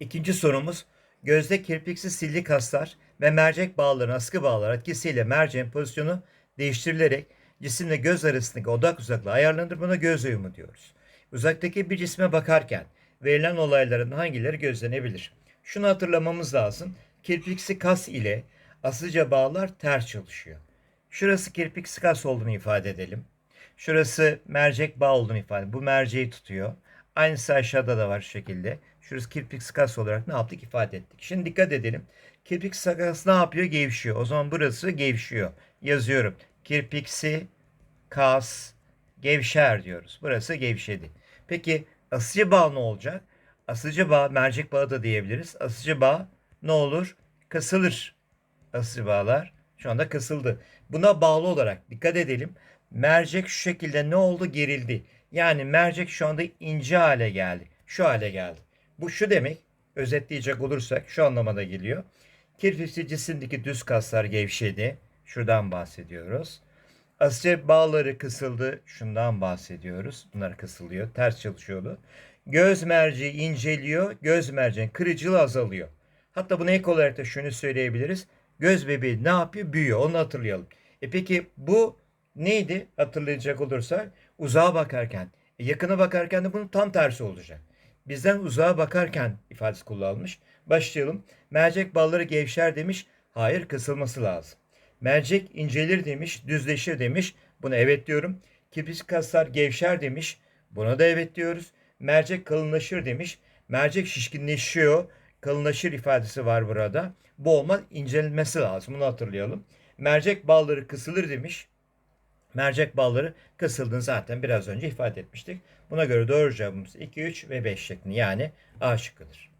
İkinci sorumuz gözde kirpiksi silli kaslar ve mercek bağlarının askı bağlar etkisiyle merceğin pozisyonu değiştirilerek cisimle göz arasındaki odak uzaklığı ayarlanır. Buna göz uyumu diyoruz. Uzaktaki bir cisme bakarken verilen olayların hangileri gözlenebilir? Şunu hatırlamamız lazım. Kirpiksi kas ile asıca bağlar ters çalışıyor. Şurası kirpiksi kas olduğunu ifade edelim. Şurası mercek bağ olduğunu ifade. Bu merceği tutuyor. Aynısı aşağıda da var şekilde. Şurası kirpiksi kas olarak ne yaptık ifade ettik. Şimdi dikkat edelim. Kirpiksi kas ne yapıyor? Gevşiyor. O zaman burası gevşiyor. Yazıyorum. Kirpiksi kas gevşer diyoruz. Burası gevşedi. Peki asıcı bağ ne olacak? Asıcı bağ, mercek bağı da diyebiliriz. Asıcı bağ ne olur? Kasılır. Asıcı bağlar şu anda kasıldı. Buna bağlı olarak dikkat edelim. Mercek şu şekilde ne oldu? Gerildi. Yani mercek şu anda ince hale geldi. Şu hale geldi. Bu şu demek. Özetleyecek olursak şu anlamada geliyor. Kirpiksi cisimdeki düz kaslar gevşedi. Şuradan bahsediyoruz. Asya bağları kısıldı. Şundan bahsediyoruz. Bunlar kısılıyor. Ters çalışıyordu. Göz merceği inceliyor. Göz merceğin kırıcılığı azalıyor. Hatta buna ek olarak da şunu söyleyebiliriz. Göz bebeği ne yapıyor? Büyüyor. Onu hatırlayalım. E peki bu neydi? Hatırlayacak olursak uzağa bakarken, e yakına bakarken de bunun tam tersi olacak. Bizden uzağa bakarken ifadesi kullanılmış. Başlayalım. Mercek bağları gevşer demiş. Hayır kısılması lazım. Mercek incelir demiş, düzleşir demiş. Buna evet diyorum. Kirpik kaslar gevşer demiş. Buna da evet diyoruz. Mercek kalınlaşır demiş. Mercek şişkinleşiyor. Kalınlaşır ifadesi var burada. Bu olmaz incelenmesi lazım. Bunu hatırlayalım. Mercek bağları kısılır demiş. Mercek bağları kısıldığını zaten biraz önce ifade etmiştik. Buna göre doğru cevabımız 2, 3 ve 5 şeklinde yani A şıkkıdır.